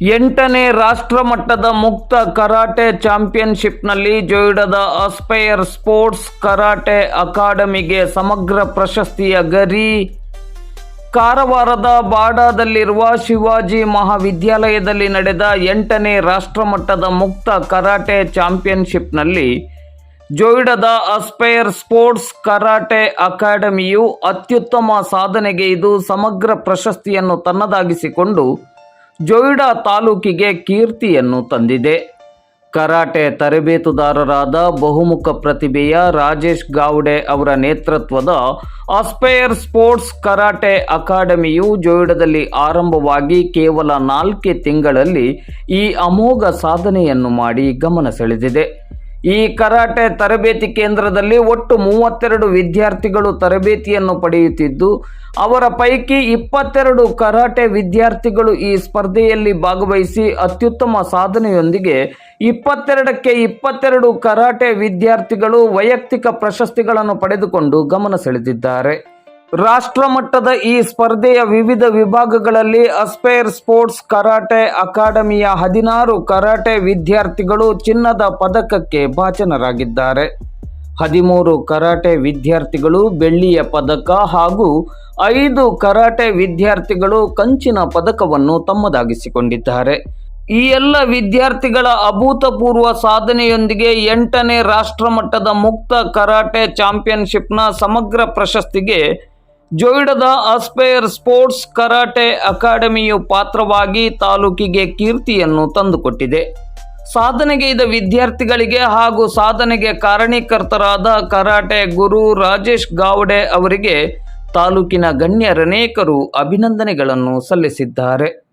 ಎಂಟನೇ ರಾಷ್ಟ್ರಮಟ್ಟದ ಮುಕ್ತ ಕರಾಟೆ ಚಾಂಪಿಯನ್ಶಿಪ್ನಲ್ಲಿ ಜೊಯ್ಡಾದ ಅಸ್ಪೈರ್ ಸ್ಪೋರ್ಟ್ಸ್ ಕರಾಟೆ ಅಕಾಡೆಮಿಗೆ ಸಮಗ್ರ ಪ್ರಶಸ್ತಿಯ ಗರಿ. ಕಾರವಾರದ ಬಾಡಾದಲ್ಲಿರುವ ಶಿವಾಜಿ ಮಹಾವಿದ್ಯಾಲಯದಲ್ಲಿ ನಡೆದ ಎಂಟನೇ ರಾಷ್ಟ್ರಮಟ್ಟದ ಮುಕ್ತ ಕರಾಟೆ ಚಾಂಪಿಯನ್ಶಿಪ್ನಲ್ಲಿ ಜೊಯ್ಡಾದ ಅಸ್ಪೈರ್ ಸ್ಪೋರ್ಟ್ಸ್ ಕರಾಟೆ ಅಕಾಡೆಮಿಯು ಅತ್ಯುತ್ತಮ ಸಾಧನೆಗೆ ಇದು ಸಮಗ್ರ ಪ್ರಶಸ್ತಿಯನ್ನು ತನ್ನದಾಗಿಸಿಕೊಂಡು ಜೊಯ್ಡಾ ತಾಲೂಕಿಗೆ ಕೀರ್ತಿಯನ್ನು ತಂದಿದೆ. ಕರಾಟೆ ತರಬೇತುದಾರರಾದ ಬಹುಮುಖ ಪ್ರತಿಭೆಯ ರಾಜೇಶ್ ಗಾವ್ಡೆ ಅವರ ನೇತೃತ್ವದ ಆಸ್ಪೈರ್ ಸ್ಪೋರ್ಟ್ಸ್ ಕರಾಟೆ ಅಕಾಡೆಮಿಯು ಜೊಯ್ಡಾದಲ್ಲಿ ಆರಂಭವಾಗಿ ಕೇವಲ ನಾಲ್ಕೇ ತಿಂಗಳಲ್ಲಿ ಈ ಅಮೋಘ ಸಾಧನೆಯನ್ನು ಮಾಡಿ ಗಮನ ಸೆಳೆದಿದೆ. ಈ ಕರಾಟೆ ತರಬೇತಿ ಕೇಂದ್ರದಲ್ಲಿ ಒಟ್ಟು ಮೂವತ್ತೆರಡು ವಿದ್ಯಾರ್ಥಿಗಳು ತರಬೇತಿಯನ್ನು ಪಡೆಯುತ್ತಿದ್ದು, ಅವರ ಪೈಕಿ ಇಪ್ಪತ್ತೆರಡು ಕರಾಟೆ ವಿದ್ಯಾರ್ಥಿಗಳು ಈ ಸ್ಪರ್ಧೆಯಲ್ಲಿ ಭಾಗವಹಿಸಿ ಅತ್ಯುತ್ತಮ ಸಾಧನೆಯೊಂದಿಗೆ ಇಪ್ಪತ್ತೆರಡಕ್ಕೆ ಇಪ್ಪತ್ತೆರಡು ಕರಾಟೆ ವಿದ್ಯಾರ್ಥಿಗಳು ವೈಯಕ್ತಿಕ ಪ್ರಶಸ್ತಿಗಳನ್ನು ಪಡೆದುಕೊಂಡು ಗಮನ ಸೆಳೆದಿದ್ದಾರೆ. ರಾಷ್ಟ್ರಮಟ್ಟದ ಈ ಸ್ಪರ್ಧೆಯ ವಿವಿಧ ವಿಭಾಗಗಳಲ್ಲಿ ಅಸ್ಪೈರ್ ಸ್ಪೋರ್ಟ್ಸ್ ಕರಾಟೆ ಅಕಾಡೆಮಿಯ ಹದಿನಾರು ಕರಾಟೆ ವಿದ್ಯಾರ್ಥಿಗಳು ಚಿನ್ನದ ಪದಕಕ್ಕೆ ಭಾಚನರಾಗಿದ್ದಾರೆ ಹದಿಮೂರು ಕರಾಟೆ ವಿದ್ಯಾರ್ಥಿಗಳು ಬೆಳ್ಳಿಯ ಪದಕ ಹಾಗೂ ಐದು ಕರಾಟೆ ವಿದ್ಯಾರ್ಥಿಗಳು ಕಂಚಿನ ಪದಕವನ್ನು ತಮ್ಮದಾಗಿಸಿಕೊಂಡಿದ್ದಾರೆ. ಈ ಎಲ್ಲ ವಿದ್ಯಾರ್ಥಿಗಳ ಅಭೂತಪೂರ್ವ ಸಾಧನೆಯೊಂದಿಗೆ ಎಂಟನೇ ರಾಷ್ಟ್ರಮಟ್ಟದ ಮುಕ್ತ ಕರಾಟೆ ಚಾಂಪಿಯನ್ಶಿಪ್ನ ಸಮಗ್ರ ಪ್ರಶಸ್ತಿಗೆ ಜೊಯ್ಡಾದ ಆಸ್ಪೇರ್ ಸ್ಪೋರ್ಟ್ಸ್ ಕರಾಟೆ ಅಕಾಡೆಮಿಯು ಪಾತ್ರವಾಗಿ ತಾಲೂಕಿಗೆ ಕೀರ್ತಿಯನ್ನು ತಂದುಕೊಟ್ಟಿದೆ. ಸಾಧನೆಗೈದ ವಿದ್ಯಾರ್ಥಿಗಳಿಗೆ ಹಾಗೂ ಸಾಧನೆಗೆ ಕಾರಣೀಕರ್ತರಾದ ಕರಾಟೆ ಗುರು ರಾಜೇಶ್ ಗಾವಡೆ ಅವರಿಗೆ ತಾಲೂಕಿನ ಗಣ್ಯರನೇಕರು ಅಭಿನಂದನೆಗಳನ್ನು ಸಲ್ಲಿಸಿದ್ದಾರೆ.